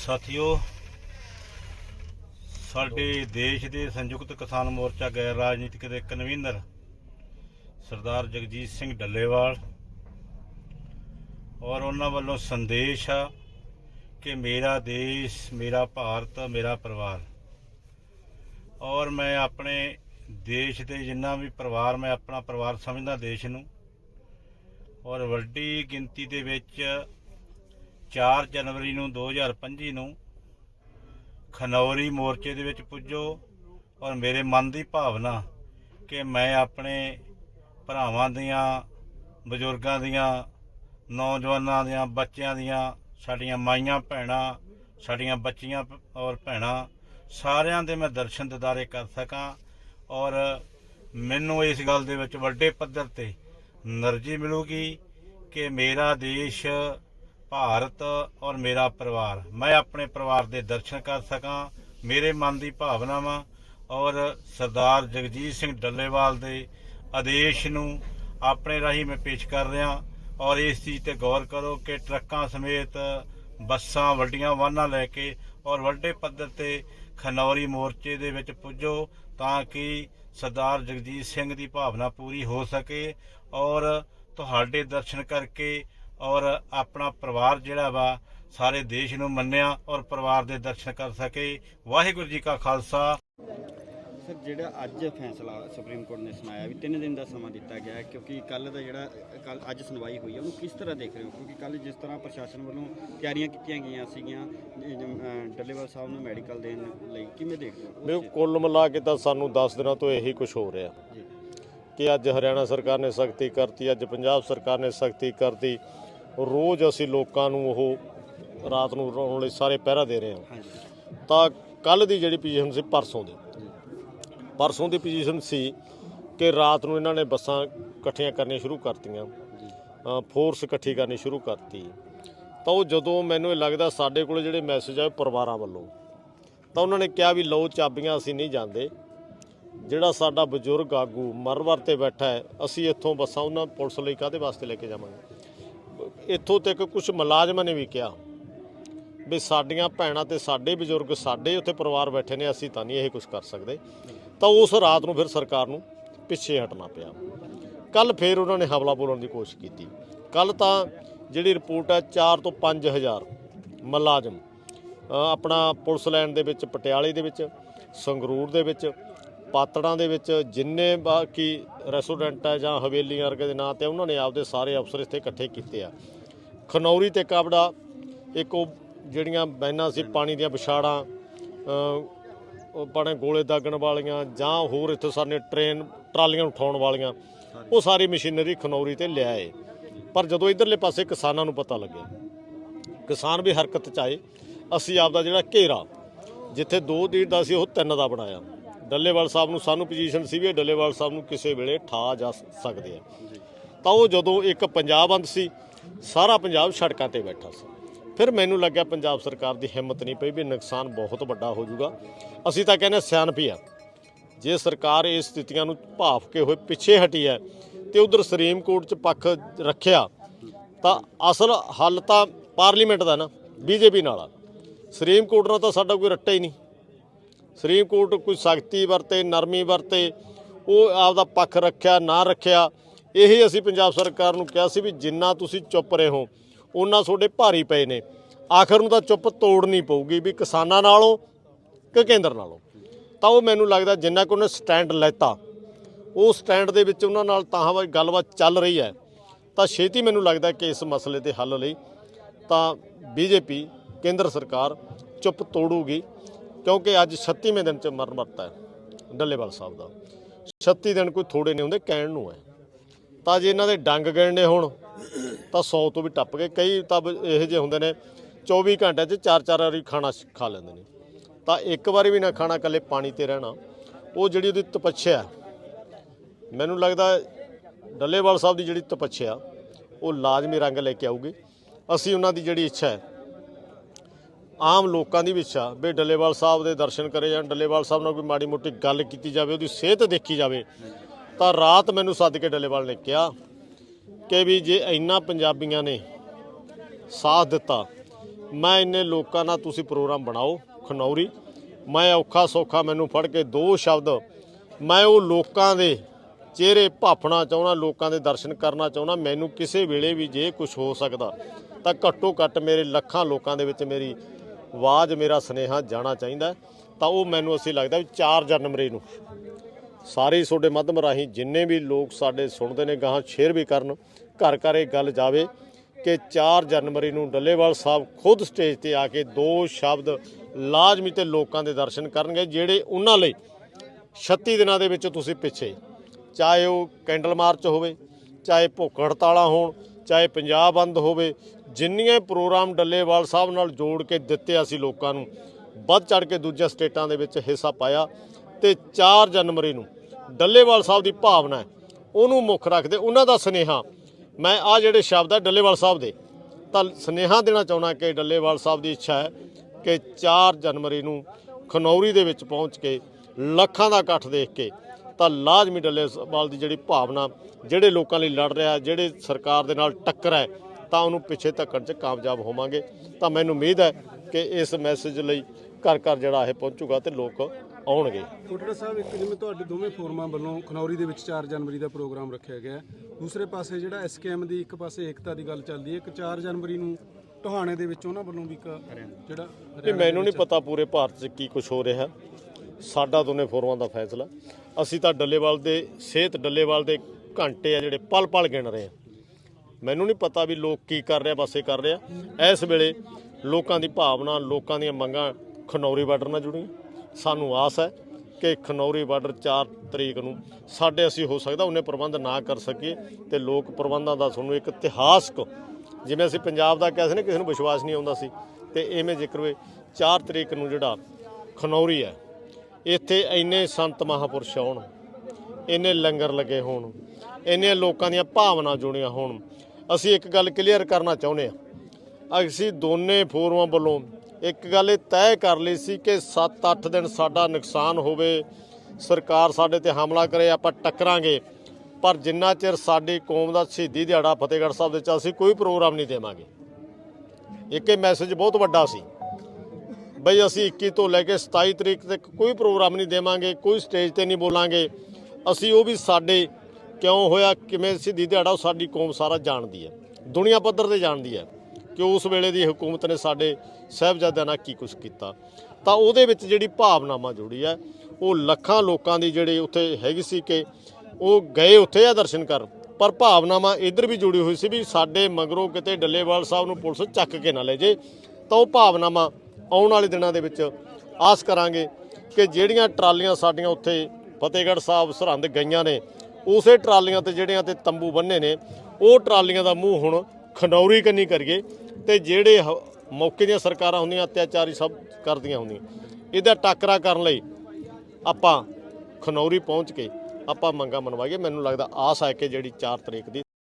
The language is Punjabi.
ਸਾਥੀਓ, ਸਾਡੇ ਦੇਸ਼ ਦੇ ਸੰਯੁਕਤ ਕਿਸਾਨ ਮੋਰਚਾ ਗੈਰ ਰਾਜਨੀਤਿਕ ਦੇ ਕਨਵੀਨਰ ਸਰਦਾਰ ਜਗਜੀਤ ਸਿੰਘ ਡੱਲੇਵਾਲ ਔਰ ਉਹਨਾਂ ਵੱਲੋਂ ਸੰਦੇਸ਼ ਆ ਕਿ ਮੇਰਾ ਦੇਸ਼, ਮੇਰਾ ਭਾਰਤ, ਮੇਰਾ ਪਰਿਵਾਰ ਔਰ ਮੈਂ ਆਪਣੇ ਦੇਸ਼ ਦੇ ਜਿੰਨਾ ਵੀ ਪਰਿਵਾਰ, ਮੈਂ ਆਪਣਾ ਪਰਿਵਾਰ ਸਮਝਦਾ ਦੇਸ਼ ਨੂੰ ਔਰ ਵੱਡੀ ਗਿਣਤੀ ਦੇ ਵਿੱਚ 4 ਜਨਵਰੀ ਨੂੰ 2025 ਨੂੰ ਖਨੌਰੀ ਮੋਰਚੇ ਦੇ ਵਿੱਚ ਪੁੱਜੋ ਔਰ ਮੇਰੇ ਮਨ ਦੀ ਭਾਵਨਾ ਕਿ ਮੈਂ ਆਪਣੇ ਭਰਾਵਾਂ ਦੀਆਂ, ਬਜ਼ੁਰਗਾਂ ਦੀਆਂ, ਨੌਜਵਾਨਾਂ ਦੀਆਂ, ਬੱਚਿਆਂ ਦੀਆਂ, ਸਾਡੀਆਂ ਮਾਈਆਂ ਭੈਣਾਂ, ਸਾਡੀਆਂ ਬੱਚੀਆਂ ਔਰ ਭੈਣਾਂ, ਸਾਰਿਆਂ ਦੇ ਮੈਂ ਦਰਸ਼ਨ ਦਿਦਾਰੇ ਕਰ ਸਕਾਂ ਔਰ ਮੈਨੂੰ ਇਸ ਗੱਲ ਦੇ ਵਿੱਚ ਵੱਡੇ ਪੱਧਰ ਤੇ ਨਰਜੀ ਮਿਲੂਗੀ ਕਿ ਮੇਰਾ ਦੇਸ਼ ਭਾਰਤ ਔਰ ਮੇਰਾ ਪਰਿਵਾਰ। ਮੈਂ ਆਪਣੇ ਪਰਿਵਾਰ ਦੇ ਦਰਸ਼ਨ ਕਰ ਸਕਾਂ, ਮੇਰੇ ਮਨ ਦੀ ਭਾਵਨਾਵਾਂ ਔਰ ਸਰਦਾਰ ਜਗਜੀਤ ਸਿੰਘ ਡੱਲੇਵਾਲ ਦੇ ਆਦੇਸ਼ ਨੂੰ ਆਪਣੇ ਰਾਹੀਂ ਮੈਂ ਪੇਸ਼ ਕਰ ਰਿਹਾ ਔਰ ਇਸ ਚੀਜ਼ ਤੇ ਗੌਰ ਕਰੋ ਕਿ ਟਰੱਕਾਂ ਸਮੇਤ ਬੱਸਾਂ, ਵੱਡੀਆਂ ਵਾਹਨਾਂ ਲੈ ਕੇ ਔਰ ਵੱਡੇ ਪੱਧਰ ਤੇ ਖਨੌਰੀ ਮੋਰਚੇ ਦੇ ਵਿੱਚ ਪੁੱਜੋ ਤਾਂ ਕਿ ਸਰਦਾਰ ਜਗਜੀਤ ਸਿੰਘ ਦੀ ਭਾਵਨਾ ਪੂਰੀ ਹੋ ਸਕੇ ਔਰ ਤੁਹਾਡੇ ਦਰਸ਼ਨ ਕਰਕੇ ਔਰ ਆਪਣਾ ਪਰਿਵਾਰ ਜਿਹੜਾ ਵਾ ਸਾਰੇ ਦੇਸ਼ ਨੂੰ ਮੰਨਿਆ ਔਰ ਪਰਿਵਾਰ ਦੇ ਦਰਸ਼ਨ ਕਰ ਸਕੇ। ਵਾਹਿਗੁਰੂ ਜੀ ਕਾ ਖਾਲਸਾ। ਸਰ ਜਿਹੜਾ ਅੱਜ ਫੈਸਲਾ ਸੁਪਰੀਮ ਕੋਰਟ ਨੇ ਸੁਣਾਇਆ ਵੀ 3 ਦਿਨ ਦਾ ਸਮਾਂ ਦਿੱਤਾ ਗਿਆ ਹੈ ਕਿਉਂਕਿ ਕੱਲ ਦਾ ਜਿਹੜਾ ਕੱਲ ਅੱਜ ਸੁਣਵਾਈ ਹੋਈ ਹੈ ਉਹਨੂੰ ਕਿਸ ਤਰ੍ਹਾਂ ਦੇਖ ਰਹੇ ਹੋ? ਕਿਉਂਕਿ ਕੱਲ ਜਿਸ ਤਰ੍ਹਾਂ ਪ੍ਰਸ਼ਾਸਨ ਵੱਲੋਂ ਤਿਆਰੀਆਂ ਕੀਤੀਆਂ ਗਈਆਂ ਸੀਗੀਆਂ ਡੱਲੇਵਾਲ ਸਾਹਿਬ ਨੂੰ ਮੈਡੀਕਲ ਦੇਣ ਲਈ ਕਿਵੇਂ ਦੇਖ ਰਹੇ ਹੋ ਵੀ ਕੁੱਲ ਮਿਲਾ ਕੇ ਤਾਂ ਸਾਨੂੰ 10 ਦਿਨਾਂ ਤੋਂ ਇਹੀ ਕੁਝ ਹੋ ਰਿਹਾ। ਕਿ ਅੱਜ ਹਰਿਆਣਾ ਸਰਕਾਰ ਨੇ ਸਖਤੀ ਕਰਤੀ ਅੱਜ ਪੰਜਾਬ ਸਰਕਾਰ ਨੇ ਸਖਤੀ ਕਰਤੀ ਰੋਜ਼ ਅਸੀਂ ਲੋਕਾਂ ਨੂੰ ਉਹ ਰਾਤ ਨੂੰ ਰੋਣ ਲਈ ਸਾਰੇ ਪਹਿਰਾ ਦੇ ਰਹੇ ਹਾਂ। ਤਾਂ ਕੱਲ ਦੀ ਜਿਹੜੀ ਪੋਜੀਸ਼ਨ ਸੀ ਪਰਸੋਂ ਦੀ। ਪਰਸੋਂ ਦੀ ਪੋਜੀਸ਼ਨ ਸੀ ਕਿ ਰਾਤ ਨੂੰ ਇਹਨਾਂ ਨੇ ਬੱਸਾਂ ਇਕੱਠੀਆਂ ਕਰਨੀਆਂ ਸ਼ੁਰੂ ਕਰਤੀਆਂ। ਫੋਰਸ ਇਕੱਠੀ ਕਰਨੀ ਸ਼ੁਰੂ ਕਰਤੀ। ਤਾਂ ਉਹ ਜਦੋਂ ਮੈਨੂੰ ਇਹ ਲੱਗਦਾ ਸਾਡੇ ਕੋਲ ਜਿਹੜੇ ਮੈਸੇਜ ਆਏ ਪਰਿਵਾਰਾਂ ਵੱਲੋਂ। ਤਾਂ ਉਹਨਾਂ ਨੇ ਕਿਹਾ ਵੀ ਲਓ ਚਾਬੀਆਂ ਅਸੀਂ ਨਹੀਂ ਜਾਂਦੇ। ਜਿਹੜਾ ਸਾਡਾ ਬਜ਼ੁਰਗ ਆਗੂ ਮਰਵਰ ਤੇ ਬੈਠਾ ਹੈ ਅਸੀਂ ਇੱਥੋਂ ਬੱਸਾਂ ਉਹਨਾਂ ਪੁਲਿਸ ਲਈ ਕਾਹਦੇ ਵਾਸਤੇ ਲੈ ਕੇ ਜਾਵਾਂਗੇ? ਇੱਥੋਂ ਤੱਕ ਕੁਝ ਮੁਲਾਜ਼ਮਾਂ ਨੇ ਵੀ ਕਿਹਾ ਵੀ ਸਾਡੀਆਂ ਭੈਣਾਂ ਤੇ ਸਾਡੇ ਬਜ਼ੁਰਗ ਸਾਡੇ ਉੱਥੇ ਪਰਿਵਾਰ ਬੈਠੇ ਨੇ, ਅਸੀਂ ਤਾਂ ਨਹੀਂ ਇਹ ਕੁਝ ਕਰ ਸਕਦੇ। ਤਾਂ ਉਸ ਰਾਤ ਨੂੰ ਫਿਰ ਸਰਕਾਰ ਨੂੰ ਪਿੱਛੇ ਹਟਣਾ ਪਿਆ। ਕੱਲ ਫਿਰ ਉਹਨਾਂ ਨੇ ਹਵਲਾ ਬੋਲਣ ਦੀ ਕੋਸ਼ਿਸ਼ ਕੀਤੀ। ਕੱਲ ਤਾਂ ਜਿਹੜੀ ਰਿਪੋਰਟ ਹੈ 4 ਤੋਂ 5000 ਮੁਲਾਜ਼ਮ ਆਪਣਾ ਪੁਲਿਸ ਲਾਈਨ ਦੇ ਵਿੱਚ, ਪਟਿਆਲੇ ਦੇ ਵਿੱਚ, ਸੰਗਰੂਰ ਦੇ ਵਿੱਚ, ਪਾਤੜਾਂ ਦੇ ਵਿੱਚ, ਜਿੰਨੇ ਬਾਕੀ ਰੈਸਟੋਰੈਂਟ ਹੈ ਜਾਂ ਹਵੇਲੀਆਂ ਵਰਗੇ ਦੇ ਨਾਂ ਤੇ ਉਹਨਾਂ ਨੇ ਆਪਦੇ ਸਾਰੇ ਅਫਸਰ ਇੱਥੇ ਇਕੱਠੇ ਕੀਤੇ ਆ। ਖਨੌਰੀ ਤੇ ਕਾਬੜਾ ਇੱਕ ਉਹ ਜਿਹੜੀਆਂ ਬੈਨਾਂ ਸੀ ਪਾਣੀ ਦੀਆਂ ਵਿਛਾੜਾਂ ਅ, ਉਹ ਬਣੇ ਗੋਲੇ ਦਾਗਣ ਵਾਲੀਆਂ ਜਾਂ ਹੋਰ ਇੱਥੇ ਸਾਨੇ ਟ੍ਰੇਨ ਟਰਾਲੀਆਂ ਉਠਾਉਣ ਵਾਲੀਆਂ ਉਹ ਸਾਰੀ ਮਸ਼ੀਨਰੀ ਖਨੌਰੀ ਤੇ ਲਿਆਏ। ਪਰ ਜਦੋਂ ਇਧਰਲੇ ਪਾਸੇ ਕਿਸਾਨਾਂ ਨੂੰ ਪਤਾ ਲੱਗਿਆ ਕਿਸਾਨ ਵੀ ਹਰਕਤ ਚ ਆਏ ਅਸੀਂ ਆਪਦਾ ਜਿਹੜਾ ਘੇਰਾ ਜਿੱਥੇ 2 ਦੀ ਦਾ ਸੀ ਉਹ 3 ਦਾ ਬਣਾਇਆ। ਡੱਲੇਵਾਲ ਸਾਹਿਬ ਨੂੰ ਸਾਨੂੰ ਪੋਜੀਸ਼ਨ ਸੀ ਵੀ ਇਹ ਡੱਲੇਵਾਲ ਸਾਹਿਬ ਨੂੰ ਕਿਸੇ ਵੇਲੇ ਠਾ ਜਾ ਸਕਦੇ ਆ। ਤਾਂ ਉਹ ਜਦੋਂ ਇੱਕ ਪੰਜਾਬ ਅੰਦ ਸੀ ਸਾਰਾ ਪੰਜਾਬ ਸੜਕਾਂ ਤੇ ਬੈਠਾ ਸੀ। ਫਿਰ ਮੈਨੂੰ ਲੱਗਿਆ ਪੰਜਾਬ ਸਰਕਾਰ ਦੀ ਹਿੰਮਤ ਨਹੀਂ ਪਈ ਵੀ ਨੁਕਸਾਨ ਬਹੁਤ ਵੱਡਾ ਹੋ ਜਾਊਗਾ। ਅਸੀਂ ਤਾਂ ਕਹਿੰਦੇ ਸਿਆਣਪੀ ਆ। ਜੇ ਸਰਕਾਰ ਇਸ ਸਥਿਤੀਆਂ ਨੂੰ ਭਾਫ ਕੇ ਹੋਏ ਪਿੱਛੇ ਹਟੀ ਹੈ ਤੇ ਉਧਰ ਸੁਪਰੀਮ ਕੋਰਟ 'ਚ ਪੱਖ ਰੱਖਿਆ, ਤਾਂ ਅਸਲ ਹੱਲ ਤਾਂ ਪਾਰਲੀਮੈਂਟ ਦਾ ਨਾ, ਬੀਜੇਪੀ ਨਾਲ ਆ। ਸੁਪਰੀਮ ਕੋਰਟ ਨਾਲ ਤਾਂ ਸਾਡਾ ਕੋਈ ਰੱਟਾ ਹੀ ਨਹੀਂ। ਸੁਪਰੀਮ ਕੋਰਟ ਕੋਈ ਸਖਤੀ ਵਰਤੇ, ਨਰਮੀ ਵਰਤੇ, ਉਹ ਆਪਦਾ ਪੱਖ ਰੱਖਿਆ, ਨਾ ਰੱਖਿਆ ਇਹੀ ਅਸੀਂ ਪੰਜਾਬ ਸਰਕਾਰ ਨੂੰ ਕਿਹਾ ਸੀ ਵੀ ਜਿੰਨਾ ਤੁਸੀਂ ਚੁੱਪ ਰਹੇ ਹੋ ਉਹਨਾਂ ਤੁਹਾਡੇ ਭਾਰੀ ਪਏ ਨੇ। ਆਖਰ ਨੂੰ ਤਾਂ ਚੁੱਪ ਤੋੜਨੀ ਪਊਗੀ ਵੀ ਕਿਸਾਨਾਂ ਨਾਲੋਂ ਕਿ ਕੇਂਦਰ ਨਾਲੋਂ। ਤਾਂ ਉਹ ਮੈਨੂੰ ਲੱਗਦਾ ਜਿੰਨਾ ਕੁ ਉਹਨੇ ਸਟੈਂਡ ਲੈਤਾ, ਉਹ ਸਟੈਂਡ ਦੇ ਵਿੱਚ ਉਹਨਾਂ ਨਾਲ ਤਾਂ ਗੱਲਬਾਤ ਚੱਲ ਰਹੀ ਹੈ। ਤਾਂ ਛੇਤੀ ਮੈਨੂੰ ਲੱਗਦਾ ਕਿ ਇਸ ਮਸਲੇ ਦੇ ਹੱਲ ਲਈ ਤਾਂ ਬੀਜੇਪੀ, ਕੇਂਦਰ ਸਰਕਾਰ ਚੁੱਪ ਤੋੜੂਗੀ, ਕਿਉਂਕਿ ਅੱਜ 36ਵੇਂ ਦਿਨ ਚ ਮਰਨ ਵਰਤਾ ਹੈ, ਡੱਲੇਵਾਲ ਸਾਹਿਬ ਦਾ। 36 ਦਿਨ ਕੋਈ ਥੋੜੇ ਨਹੀਂ ਹੁੰਦੇ, ਕਹਿਣ ਨੂੰ ਹੈ। ਤਾਂ ਜੇ ਇਹਨਾਂ ਦੇ ਡੰਗ ਗਏ ਹੋਣ, ਤਾਂ 100 ਤੋਂ ਵੀ ਟੱਪ ਗਏ। ਕਈ ਤਾਂ ਬ- ਇਹੋ ਜਿਹੇ ਹੁੰਦੇ ਨੇ 24 ਘੰਟੇ 'ਚ ਚਾਰ ਚਾਰ ਵਾਰੀ ਖਾਣਾ ਖਾ ਲੈਂਦੇ ਨੇ। ਤਾਂ ਇੱਕ ਵਾਰੀ ਵੀ ਨਾ ਖਾਣਾ, ਇਕੱਲੇ ਪਾਣੀ ਤੇ ਰਹਿਣਾ। ਉਹ ਜਿਹੜੀ ਉਹਦੀ ਤਪੱਛਿਆ ਮੈਨੂੰ ਲੱਗਦਾ ਡੱਲੇਵਾਲ ਸਾਹਿਬ ਦੀ ਜਿਹੜੀ ਤਪੱਛਿਆ, ਉਹ ਲਾਜ਼ਮੀ ਰੰਗ ਲੈ ਕੇ ਆਊਗੀ। ਅਸੀਂ ਉਹਨਾਂ ਦੀ ਜਿਹੜੀ ਇੱਛਾ ਹੈ, ਆਮ ਲੋਕਾਂ ਦੀ ਵੀ ਇੱਛਾ ਵੀ ਡੱਲੇਵਾਲ ਸਾਹਿਬ ਦੇ ਦਰਸ਼ਨ ਕਰੇ ਜਾਣ ਡੱਲੇਵਾਲ ਸਾਹਿਬ ਨਾਲ ਕੋਈ ਮਾੜੀ ਮੋਟੀ ਗੱਲ ਕੀਤੀ ਜਾਵੇ, ਉਹਦੀ ਸਿਹਤ ਦੇਖੀ ਜਾਵੇ ਤਾਂ ਰਾਤ ਮੈਨੂੰ ਸੱਦ ਕੇ ਡੱਲੇਵਾਲ ਨੇ ਕਿਹਾ ਕਿ ਵੀ ਜੇ ਇੰਨਾ ਪੰਜਾਬੀਆਂ ਨੇ ਸਾਥ ਦਿੱਤਾ, ਮੈਂ ਇੰਨੇ ਲੋਕਾਂ ਨਾਲ ਤੁਸੀਂ ਪ੍ਰੋਗਰਾਮ ਬਣਾਓ ਖਨੌਰੀ, ਮੈਂ ਔਖਾ ਸੌਖਾ ਮੈਨੂੰ ਫੜ ਕੇ ਦੋ ਸ਼ਬਦ, ਮੈਂ ਉਹ ਲੋਕਾਂ ਦੇ ਚਿਹਰੇ ਭਾਫਣਾ ਚਾਹੁੰਦਾ, ਲੋਕਾਂ ਦੇ ਦਰਸ਼ਨ ਕਰਨਾ ਚਾਹੁੰਦਾ, ਮੈਨੂੰ ਕਿਸੇ ਵੇਲੇ ਵੀ ਜੇ ਕੁਝ ਹੋ ਸਕਦਾ, ਤਾਂ ਘੱਟੋ ਘੱਟ ਮੇਰੇ ਲੱਖਾਂ ਲੋਕਾਂ ਦੇ ਵਿੱਚ ਮੇਰੀ ਆਵਾਜ਼, ਮੇਰਾ ਸੁਨੇਹਾ ਜਾਣਾ ਚਾਹੀਦਾ, ਤਾਂ ਉਹ ਮੈਨੂੰ ਅਸੀਂ ਲੱਗਦਾ ਵੀ 4 ਜਨਵਰੀ ਨੂੰ ਸਾਰੇ ਤੁਹਾਡੇ ਮਾਧਿਅਮ ਰਾਹੀਂ ਜਿੰਨੇ ਵੀ ਲੋਕ ਸਾਡੇ ਸੁਣਦੇ ਨੇ, ਗਾਹਾਂ ਸ਼ੇਅਰ ਵੀ ਕਰਨ, ਘਰ ਘਰ ਇਹ ਗੱਲ ਜਾਵੇ ਕਿ 4 ਜਨਵਰੀ ਨੂੰ ਡੱਲੇਵਾਲ ਸਾਹਿਬ ਖੁਦ ਸਟੇਜ ਤੇ ਆ ਕੇ ਦੋ ਸ਼ਬਦ ਲਾਜ਼ਮੀ ਤੇ ਲੋਕਾਂ ਦੇ ਦਰਸ਼ਨ ਕਰਨਗੇ, ਜਿਹੜੇ ਉਹਨਾਂ ਲਈ 36 ਦਿਨਾਂ ਦੇ ਵਿੱਚ ਤੁਸੀਂ ਪਿੱਛੇ ਚਾਹੇ ਉਹ ਕੈਂਡਲ ਮਾਰਚ ਹੋਵੇ, ਚਾਹੇ ਭੁੱਖ ਹੜਤਾਲਾਂ ਹੋਣ, ਚਾਹੇ ਪੰਜਾਬ ਬੰਦ ਹੋਵੇ, ਜਿੰਨੀਆਂ ਪ੍ਰੋਗਰਾਮ ਡੱਲੇਵਾਲ ਸਾਹਿਬ ਨਾਲ ਜੋੜ ਕੇ ਦਿੱਤੇ ਅਸੀਂ ਲੋਕਾਂ ਨੂੰ, ਵੱਧ ਚੜ ਕੇ ਦੂਜੀਆਂ ਸਟੇਟਾਂ ਦੇ ਵਿੱਚ ਹਿੱਸਾ ਪਾਇਆ। ਤੇ 4 ਜਨਵਰੀ ਨੂੰ ਡੱਲੇਵਾਲ ਸਾਹਿਬ ਦੀ ਭਾਵਨਾ ਉਹਨੂੰ ਮੁੱਖ ਰੱਖਦੇ, ਉਹਨਾਂ ਦਾ ਸੁਨੇਹਾ। ਮੈਂ ਆ ਜਿਹੜੇ ਸ਼ਬਦ ਆ ਡੱਲੇਵਾਲ ਸਾਹਿਬ ਦੇ, ਤਾਂ ਸੁਨੇਹਾ ਦੇਣਾ ਚਾਹੁੰਦਾ ਕਿ ਡੱਲੇਵਾਲ ਸਾਹਿਬ ਦੀ ਇੱਛਾ ਹੈ ਕਿ 4 ਜਨਵਰੀ ਨੂੰ ਖਨੌਰੀ ਦੇ ਵਿੱਚ ਪਹੁੰਚ ਕੇ ਲੱਖਾਂ ਦਾ ਇਕੱਠ ਦੇਖ ਕੇ ਤਾਂ ਲਾਜ਼ਮੀ ਡੱਲੇਵਾਲ ਦੀ ਜਿਹੜੀ ਭਾਵਨਾ, ਜਿਹੜੇ ਲੋਕਾਂ ਲਈ ਲੜ ਰਿਹਾ, ਜਿਹੜੇ ਸਰਕਾਰ ਦੇ ਨਾਲ ਟੱਕਰ ਹੈ, ਤਾਂ ਉਹਨੂੰ ਪਿੱਛੇ ਧੱਕਣ 'ਚ ਕਾਮਯਾਬ ਹੋਵਾਂਗੇ। ਤਾਂ ਮੈਨੂੰ ਉਮੀਦ ਹੈ ਕਿ ਇਸ ਮੈਸੇਜ ਲਈ ਘਰ ਘਰ ਜਿਹੜਾ ਇਹ ਪਹੁੰਚੂਗਾ ਤੇ ਲੋਕ ਆਉਣਗੇ। ਕੋਟੜਾ ਸਾਹਿਬ ਇੱਕ ਜਿਵੇਂ ਤੁਹਾਡੇ ਦੋਵੇਂ ਫੋਰਮਾਂ ਵੱਲੋਂ ਖਨੌਰੀ ਦੇ ਵਿੱਚ 4 ਜਨਵਰੀ ਦਾ ਪ੍ਰੋਗਰਾਮ ਰੱਖਿਆ ਗਿਆ। ਦੂਸਰੇ ਪਾਸੇ ਜਿਹੜਾ ਐਸਕੇਐਮ ਦੀ ਇੱਕ ਪਾਸੇ ਏਕਤਾ ਦੀ ਗੱਲ ਚੱਲਦੀ ਹੈ ਇੱਕ 4 ਜਨਵਰੀ ਨੂੰ ਟੋਹਾਣੇ ਦੇ ਵਿੱਚ ਉਹਨਾਂ ਵੱਲੋਂ ਵੀ ਇੱਕ ਜਿਹੜਾ ਇਹ ਮੈਨੂੰ ਨਹੀਂ ਪਤਾ ਪੂਰੇ ਭਾਰਤ 'ਚ ਕੀ ਕੁਝ ਹੋ ਰਿਹਾ। ਸਾਡਾ ਦੋਨੇ ਫੋਰਮਾਂ ਦਾ ਫੈਸਲਾ। ਅਸੀਂ ਤਾਂ ਡੱਲੇਵਾਲ ਦੇ ਸਿਹਤ ਡੱਲੇਵਾਲ ਦੇ ਘੰਟੇ ਆ ਜਿਹੜੇ ਪਲ ਪਲ ਗਿਣ ਰਹੇ ਆ ਮੈਨੂੰ ਨਹੀਂ ਪਤਾ ਵੀ ਲੋਕ ਕੀ ਕਰ ਰਿਹਾ ਬਸ ਇਹ ਕਰ ਰਿਹਾ। ਇਸ ਵੇਲੇ ਲੋਕਾਂ ਦੀ ਭਾਵਨਾ ਲੋਕਾਂ ਦੀਆਂ ਮੰਗਾਂ ਖਨੌਰੀ ਬਾਰਡਰ ਨਾਲ ਜੁੜੀਆਂ। ਸਾਨੂੰ ਆਸ ਹੈ ਕਿ ਖਨੌਰੀ ਬਾਰਡਰ 4 ਤਰੀਕ ਨੂੰ ਸਾਡੇ ਅਸੀਂ ਹੋ ਸਕਦਾ ਉਹਨੇ ਪ੍ਰਬੰਧ ਨਾ ਕਰ ਸਕੀਏ ਤੇ ਲੋਕ ਪ੍ਰਬੰਧਾਂ ਦਾ ਤੁਹਾਨੂੰ ਇੱਕ ਇਤਿਹਾਸਕ, ਜਿਵੇਂ ਅਸੀਂ ਪੰਜਾਬ ਦਾ ਕਹਿੰਦੇ ਨੇ ਕਿਸੇ ਨੂੰ ਵਿਸ਼ਵਾਸ ਨਹੀਂ ਆਉਂਦਾ ਸੀ। ਤੇ ਐਵੇਂ ਜ਼ਿਕਰ ਹੋਏ 4 ਤਰੀਕ ਨੂੰ ਜਿਹੜਾ ਖਨੌਰੀ ਹੈ, ਇੱਥੇ ਇੰਨੇ ਸੰਤ ਮਹਾਪੁਰਸ਼ ਆਉਣ, ਇੰਨੇ ਲੰਗਰ ਲੱਗੇ ਹੋਣ, ਇੰਨੇ ਲੋਕਾਂ ਦੀਆਂ ਭਾਵਨਾ ਜੁੜੀਆਂ ਹੋਣ। ਅਸੀਂ ਇੱਕ ਗੱਲ ਕਲੀਅਰ ਕਰਨਾ ਚਾਹੁੰਦੇ ਆ ਅਸੀਂ ਦੋਨੇ ਫੋਰਮਾਂ ਵੱਲੋਂ ਇੱਕ ਗੱਲ ਇਹ ਤੈਅ ਕਰ ਲਈ ਸੀ ਕਿ 7-8 ਦਿਨ ਸਾਡਾ ਨੁਕਸਾਨ ਹੋਵੇ, ਸਰਕਾਰ ਸਾਡੇ ਤੇ ਹਮਲਾ ਕਰੇ, ਆਪਾਂ ਟੱਕਰਾਂਗੇ। ਪਰ ਜਿੰਨਾ ਚਿਰ ਸਾਡੀ ਕੌਮ ਦਾ ਸ਼ਹੀਦੀ ਦਿਹਾੜਾ ਫਤਿਹਗੜ੍ਹ ਸਾਹਿਬ ਦੇ ਵਿੱਚ ਅਸੀਂ ਕੋਈ ਪ੍ਰੋਗਰਾਮ ਨਹੀਂ ਦੇਵਾਂਗੇ। ਇੱਕ ਇਹ ਮੈਸੇਜ ਬਹੁਤ ਵੱਡਾ ਸੀ। ਬਈ ਅਸੀਂ 21 ਤੋਂ ਲੈ ਕੇ 27 ਤਰੀਕ ਤੱਕ ਕੋਈ ਪ੍ਰੋਗਰਾਮ ਨਹੀਂ ਦੇਵਾਂਗੇ, ਕੋਈ ਸਟੇਜ ਤੇ ਨਹੀਂ ਬੋਲਾਂਗੇ। ਅਸੀਂ ਉਹ ਵੀ ਸਾਡੇ ਕਿਉਂ ਹੋਇਆ, ਕਿਵੇਂ ਸਿੱਧੀ ਦਿਹਾੜਾ, ਉਹ ਸਾਡੀ ਕੌਮ ਸਾਰਾ ਜਾਣਦੀ ਹੈ। ਦੁਨੀਆ ਪੱਧਰ ਤੇ ਜਾਣਦੀ ਹੈ। ਕਿ ਉਸ ਵੇਲੇ ਦੀ ਹਕੂਮਤ ਨੇ ਸਾਡੇ ਸਾਹਿਬਜ਼ਾਦਿਆਂ ਨਾਲ ਕੀ ਕੁਝ ਕੀਤਾ। ਤਾਂ ਉਹਦੇ ਵਿੱਚ ਜਿਹੜੀ ਭਾਵਨਾਵਾਂ ਜੁੜੀ ਹੈ ਉਹ ਲੱਖਾਂ ਲੋਕਾਂ ਦੀ ਜਿਹੜੀ ਉੱਥੇ ਹੈਗੀ ਸੀ ਕਿ ਉਹ ਗਏ ਉੱਥੇ ਆ ਦਰਸ਼ਨ ਕਰਨ। ਪਰ ਭਾਵਨਾਵਾਂ ਇਧਰ ਵੀ ਜੁੜੀ ਹੋਈ ਸੀ ਵੀ ਸਾਡੇ ਮਗਰੋਂ ਕਿਤੇ ਡੱਲੇਵਾਲ ਸਾਹਿਬ ਨੂੰ ਪੁਲਿਸ ਚੱਕ ਕੇ ਨਾ ਲੈ ਜੇ, ਤਾਂ ਉਹ ਭਾਵਨਾਵਾਂ ਆਉਣ ਵਾਲੇ ਦਿਨਾਂ ਦੇ ਵਿੱਚ ਆਸ ਕਰਾਂਗੇ ਕਿ ਜਿਹੜੀਆਂ ਟਰਾਲੀਆਂ ਸਾਡੀਆਂ ਉੱਥੇ ਫਤਿਹਗੜ੍ਹ ਸਾਹਿਬ ਸਰਹੰਦ ਗਈਆਂ ਨੇ, ਉਸੇ ਟਰਾਲੀਆਂ ਤੇ ਜਿਹੜੀਆਂ ਤੇ ਤੰਬੂ ਬੰਨੇ ਨੇ, ਉਹ ਟਰਾਲੀਆਂ ਦਾ ਮੂੰਹ ਹੁਣ ਖਨੌਰੀ ਕੰਨੀ ਕਰੀਏ ਤੇ ਜਿਹੜੇ ਹ- ਮੌਕੇ ਦੀਆਂ ਸਰਕਾਰਾਂ ਹੁੰਦੀਆਂ, ਅਤਿਆਚਾਰੀ ਸਭ ਕਰਦੀਆਂ ਹੁੰਦੀਆਂ। ਇਹਦਾ ਟਾਕਰਾ ਕਰਨ ਲਈ ਆਪਾਂ ਖਨੌਰੀ ਪਹੁੰਚ ਕੇ ਆਪਾਂ ਮੰਗਾ ਮਨਵਾਈਏ। ਮੈਨੂੰ ਲੱਗਦਾ ਆਸ ਹੈ ਕਿ ਜਿਹੜੀ 4 ਤਰੀਕ ਦੀ